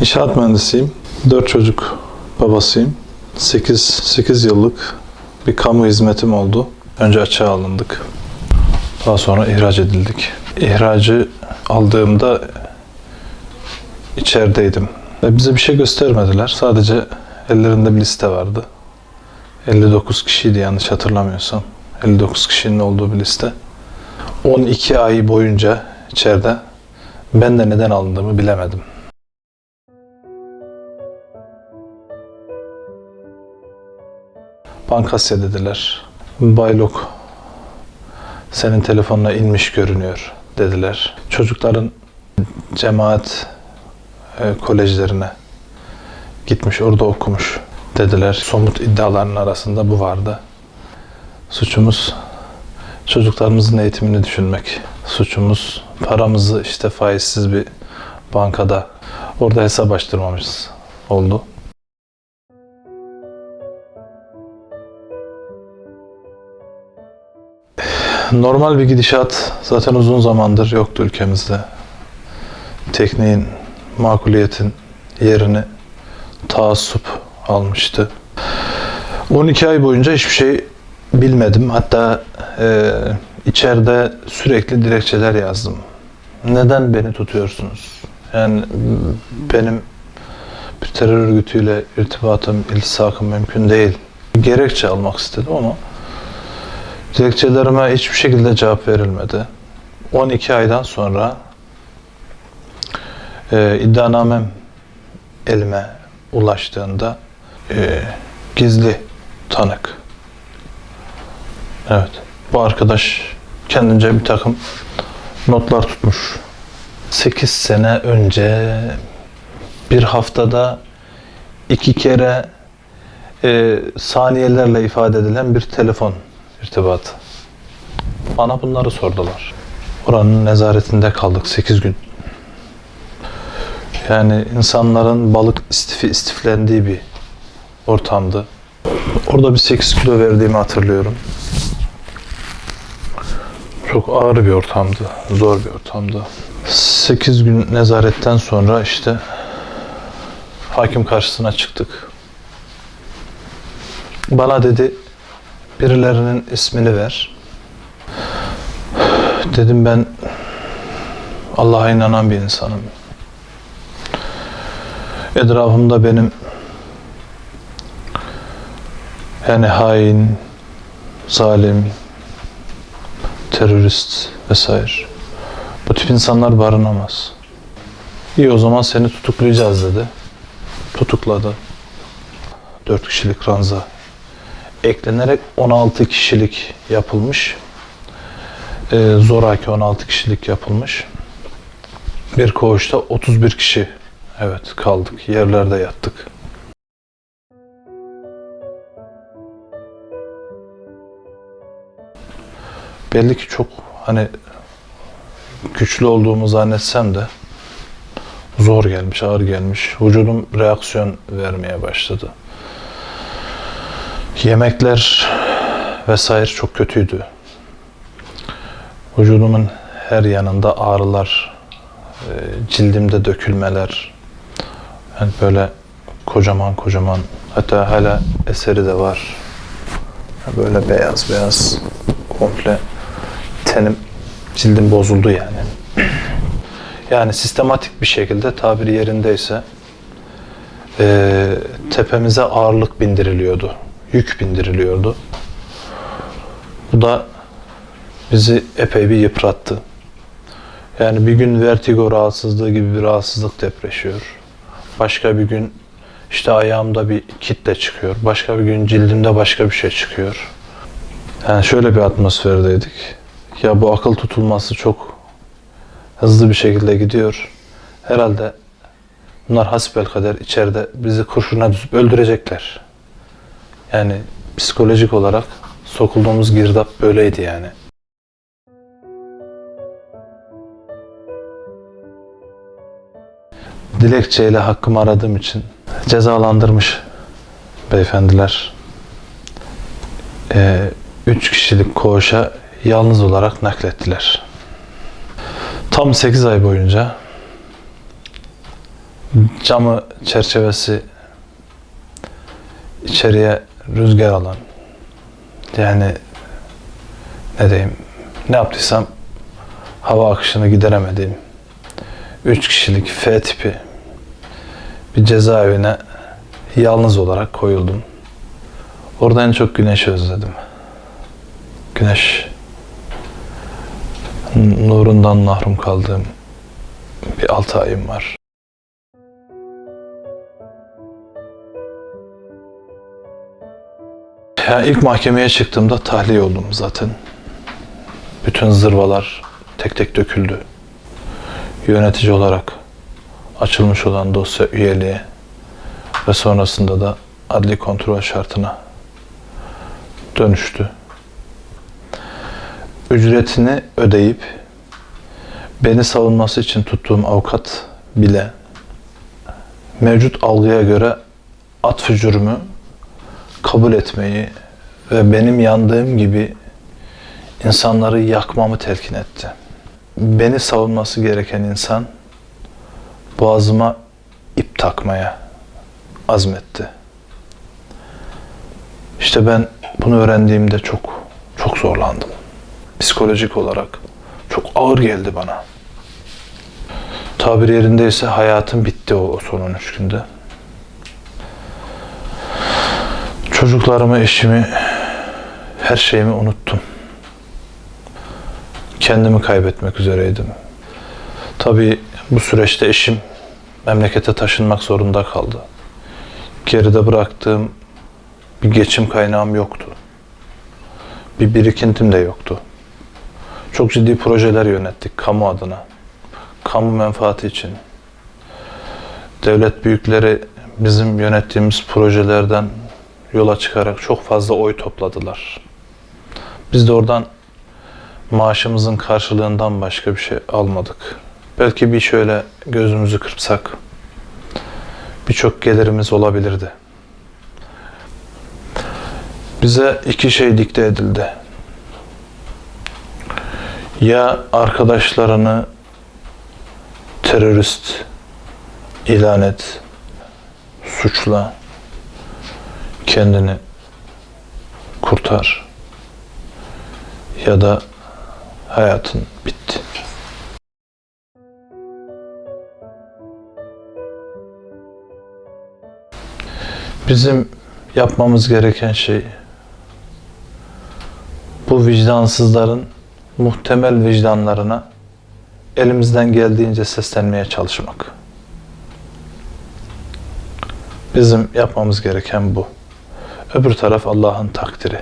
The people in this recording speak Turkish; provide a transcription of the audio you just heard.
İnşaat mühendisiyim. 4 çocuk babasıyım. 8, 8 yıllık bir kamu hizmetim oldu. Önce açığa alındık. Daha sonra ihraç edildik. İhracı aldığımda içerideydim. Ve bize bir şey göstermediler. Sadece ellerinde bir liste vardı. 59 kişiydi yanlış hatırlamıyorsam. 59 kişinin olduğu bir liste. 12 ay boyunca içeride ben de neden alındığımı bilemedim. Bankasya dediler. Baylok senin telefonuna inmiş görünüyor dediler. Çocukların cemaat e, kolejlerine gitmiş orada okumuş dediler. Somut iddiaların arasında bu vardı. Suçumuz çocuklarımızın eğitimini düşünmek. Suçumuz paramızı işte faizsiz bir bankada orada hesap açtırmamız oldu. Normal bir gidişat zaten uzun zamandır yoktu ülkemizde. Tekniğin, makuliyetin yerini taassup almıştı. 12 ay boyunca hiçbir şey bilmedim. Hatta e, içeride sürekli dilekçeler yazdım. Neden beni tutuyorsunuz? Yani benim bir terör örgütüyle irtibatım, iltisakım mümkün değil. Gerekçe almak istedim ama dilekçelerime hiçbir şekilde cevap verilmedi. 12 aydan sonra e, iddianamem elime ulaştığında e, gizli tanık. Evet. Bu arkadaş kendince bir takım notlar tutmuş. 8 sene önce bir haftada iki kere e, saniyelerle ifade edilen bir telefon irtibatı. Bana bunları sordular. Oranın nezaretinde kaldık 8 gün. Yani insanların balık istifi istiflendiği bir ortamdı. Orada bir 8 kilo verdiğimi hatırlıyorum. Çok ağır bir ortamdı. Zor bir ortamdı. 8 gün nezaretten sonra işte hakim karşısına çıktık. Bana dedi birilerinin ismini ver. Dedim ben Allah'a inanan bir insanım. Etrafımda benim yani hain, zalim, terörist vesaire. Bu tip insanlar barınamaz. İyi o zaman seni tutuklayacağız dedi. Tutukladı. 4 kişilik ranza eklenerek 16 kişilik yapılmış. Ee, zoraki 16 kişilik yapılmış. Bir koğuşta 31 kişi evet kaldık. Yerlerde yattık. Belli ki çok hani güçlü olduğumu zannetsem de zor gelmiş, ağır gelmiş. Vücudum reaksiyon vermeye başladı. Yemekler vesaire çok kötüydü. Vücudumun her yanında ağrılar, e, cildimde dökülmeler, yani böyle kocaman kocaman, hatta hala eseri de var. Böyle beyaz beyaz, komple tenim, cildim bozuldu yani. Yani sistematik bir şekilde tabiri yerindeyse e, tepemize ağırlık bindiriliyordu yük bindiriliyordu. Bu da bizi epey bir yıprattı. Yani bir gün vertigo rahatsızlığı gibi bir rahatsızlık depreşiyor. Başka bir gün işte ayağımda bir kitle çıkıyor. Başka bir gün cildimde başka bir şey çıkıyor. Yani şöyle bir atmosferdeydik. Ya bu akıl tutulması çok hızlı bir şekilde gidiyor. Herhalde bunlar hasbelkader içeride bizi kurşuna düzüp öldürecekler. Yani psikolojik olarak sokulduğumuz girdap böyleydi yani. Dilekçeyle hakkımı aradığım için cezalandırmış beyefendiler. Ee, üç kişilik koğuşa yalnız olarak naklettiler. Tam 8 ay boyunca camı çerçevesi içeriye rüzgar alan yani ne diyeyim ne yaptıysam hava akışını gideremediğim üç kişilik F tipi bir cezaevine yalnız olarak koyuldum. Orada en çok güneşi özledim. Güneş nurundan mahrum kaldığım bir altı ayım var. Ya ilk mahkemeye çıktığımda tahliye oldum zaten. Bütün zırvalar tek tek döküldü. Yönetici olarak açılmış olan dosya üyeliği ve sonrasında da adli kontrol şartına dönüştü. Ücretini ödeyip beni savunması için tuttuğum avukat bile mevcut algıya göre atfı cürmü kabul etmeyi ve benim yandığım gibi insanları yakmamı telkin etti. Beni savunması gereken insan boğazıma ip takmaya azmetti. İşte ben bunu öğrendiğimde çok çok zorlandım. Psikolojik olarak çok ağır geldi bana. Tabir yerindeyse hayatım bitti o, o son 13 günde. Çocuklarımı, eşimi, her şeyimi unuttum. Kendimi kaybetmek üzereydim. Tabii bu süreçte eşim memlekete taşınmak zorunda kaldı. Geride bıraktığım bir geçim kaynağım yoktu. Bir birikintim de yoktu. Çok ciddi projeler yönettik kamu adına. Kamu menfaati için. Devlet büyükleri bizim yönettiğimiz projelerden yola çıkarak çok fazla oy topladılar. Biz de oradan maaşımızın karşılığından başka bir şey almadık. Belki bir şöyle gözümüzü kırpsak birçok gelirimiz olabilirdi. Bize iki şey dikte edildi. Ya arkadaşlarını terörist ilan et, suçla, kendini kurtar ya da hayatın bitti. Bizim yapmamız gereken şey bu vicdansızların muhtemel vicdanlarına elimizden geldiğince seslenmeye çalışmak. Bizim yapmamız gereken bu. Öbür taraf Allah'ın takdiri.